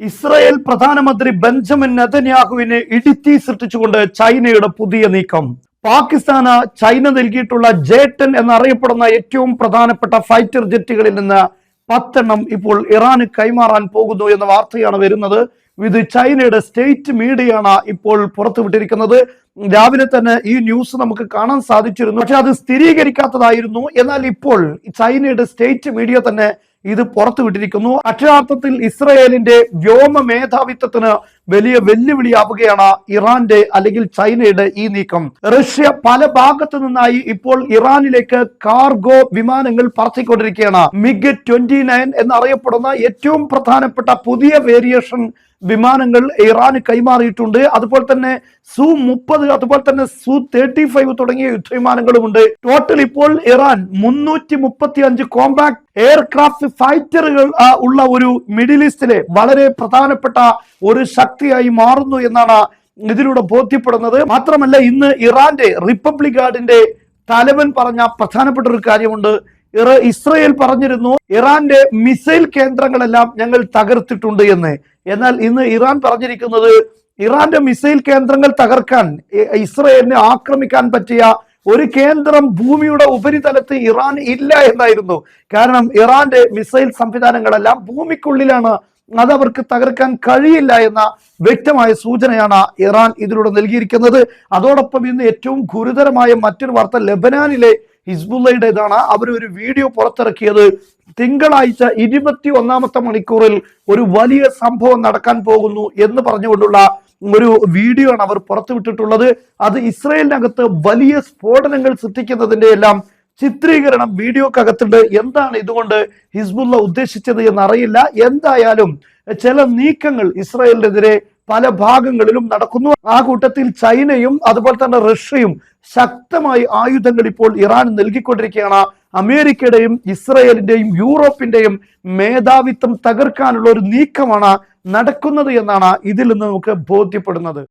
Israel പ്രധാനമന്ത്രി Benjamin നെതന്യാഹുവിനെ ഇടിത്തി സൃഷ്ടിച്ചുകൊണ്ട് ചൈനയുടെ പുതിയ നീക്കം. പാകിസ്ഥാന് ചൈന നൽകിയിട്ടുള്ള ജേട്ടൻ എന്നറിയപ്പെടുന്ന ഏറ്റവും പ്രധാനപ്പെട്ട ഫൈറ്റർ ജെറ്റുകളിൽ നിന്ന് പത്തെണ്ണം ഇപ്പോൾ ഇറാന് കൈമാറാൻ പോകുന്നു എന്ന വാർത്തയാണ് വരുന്നത്. ഇത് ചൈനയുടെ സ്റ്റേറ്റ് മീഡിയയാണ് ഇപ്പോൾ പുറത്തുവിട്ടിരിക്കുന്നത്. രാവിലെ തന്നെ ഈ ന്യൂസ് നമുക്ക് കാണാൻ സാധിച്ചിരുന്നു. പക്ഷെ അത് സ്ഥിരീകരിക്കാത്തതായിരുന്നു. എന്നാൽ ഇപ്പോൾ ചൈനയുടെ സ്റ്റേറ്റ് മീഡിയ തന്നെ ഇത് പുറത്തുവിട്ടിരിക്കുന്നു അക്ഷരാർത്ഥത്തിൽ ഇസ്രയേലിന്റെ വ്യോമ മേധാവിത്വത്തിന് വലിയ വെല്ലുവിളിയാവുകയാണ് ഇറാന്റെ അല്ലെങ്കിൽ ചൈനയുടെ ഈ നീക്കം. റഷ്യ പല ഭാഗത്തു നിന്നായി ഇപ്പോൾ ഇറാനിലേക്ക് കാർഗോ വിമാനങ്ങൾ പറത്തിക്കൊണ്ടിരിക്കുകയാണ്. മിഗ് ട്വന്റി നയൻ എന്നറിയപ്പെടുന്ന ഏറ്റവും പ്രധാനപ്പെട്ട പുതിയ വേരിയേഷൻ വിമാനങ്ങൾ ഇറാന് കൈമാറിയിട്ടുണ്ട്. അതുപോലെ തന്നെ സു മുപ്പത് അതുപോലെ തന്നെ സു തേർട്ടി ഫൈവ് തുടങ്ങിയ യുദ്ധവിമാനങ്ങളുമുണ്ട്. ടോട്ടൽ ഇപ്പോൾ ഇറാൻ മുന്നൂറ്റി മുപ്പത്തി അഞ്ച് കോമ്പാക്ട് എയർക്രാഫ്റ്റ് ഫൈറ്ററുകൾ ഉള്ള ഒരു മിഡിൽ ഈസ്റ്റിലെ വളരെ പ്രധാനപ്പെട്ട ഒരു ശക്തിയായി മാറുന്നു എന്നാണ് ഇതിലൂടെ ബോധ്യപ്പെടുന്നത്. മാത്രമല്ല ഇന്ന് ഇറാന്റെ റിപ്പബ്ലിക് ഗാർഡിന്റെ തലവൻ പറഞ്ഞ പ്രധാനപ്പെട്ട ഒരു കാര്യമുണ്ട്. ഇസ്രയേൽ പറഞ്ഞിരുന്നു ഇറാന്റെ മിസൈൽ കേന്ദ്രങ്ങളെല്ലാം ഞങ്ങൾ തകർത്തിട്ടുണ്ട് എന്ന്. എന്നാൽ ഇന്ന് ഇറാൻ പറഞ്ഞിരിക്കുന്നത് ഇറാന്റെ മിസൈൽ കേന്ദ്രങ്ങൾ തകർക്കാൻ ഇസ്രയേലിനെ ആക്രമിക്കാൻ പറ്റിയ ഒരു കേന്ദ്രം ഭൂമിയുടെ ഉപരിതലത്ത് ഇറാൻ ഇല്ല എന്നായിരുന്നു. കാരണം ഇറാന്റെ മിസൈൽ സംവിധാനങ്ങളെല്ലാം ഭൂമിക്കുള്ളിലാണ് അത് അവർക്ക് തകർക്കാൻ കഴിയില്ല എന്ന വ്യക്തമായ സൂചനയാണ് ഇറാൻ ഇതിലൂടെ നൽകിയിരിക്കുന്നത്. അതോടൊപ്പം ഇന്ന് ഏറ്റവും ഗുരുതരമായ മറ്റൊരു വാർത്ത ലബനാനിലെ ഹിസ്ബുള്ളയുടേതാണ്. അവർ ഒരു വീഡിയോ പുറത്തിറക്കിയത് തിങ്കളാഴ്ച ഇരുപത്തി ഒന്നാമത്തെ മണിക്കൂറിൽ ഒരു വലിയ സംഭവം നടക്കാൻ പോകുന്നു എന്ന് പറഞ്ഞുകൊണ്ടുള്ള ഒരു വീഡിയോ ആണ് അവർ പുറത്തുവിട്ടിട്ടുള്ളത്. അത് ഇസ്രയേലിനകത്ത് വലിയ സ്ഫോടനങ്ങൾ സൃഷ്ടിക്കുന്നതിന്റെ എല്ലാം ചിത്രീകരണം വീഡിയോക്കകത്തുണ്ട്. എന്താണ് ഇതുകൊണ്ട് ഹിസ്ബുള്ള ഉദ്ദേശിച്ചത് എന്നറിയില്ല. എന്തായാലും ചില നീക്കങ്ങൾ ഇസ്രയേലിനെതിരെ പല ഭാഗങ്ങളിലും നടക്കുന്നു. ആ കൂട്ടത്തിൽ ചൈനയും അതുപോലെ തന്നെ റഷ്യയും ശക്തമായി ആയുധങ്ങൾ ഇപ്പോൾ ഇറാൻ നൽകിക്കൊണ്ടിരിക്കുകയാണ്. അമേരിക്കയുടെയും ഇസ്രയേലിന്റെയും യൂറോപ്പിന്റെയും മേധാവിത്വം തകർക്കാനുള്ള ഒരു നീക്കമാണ് നടക്കുന്നത് എന്നാണ് ഇതിൽ നിന്ന് നമുക്ക് ബോധ്യപ്പെടുന്നത്.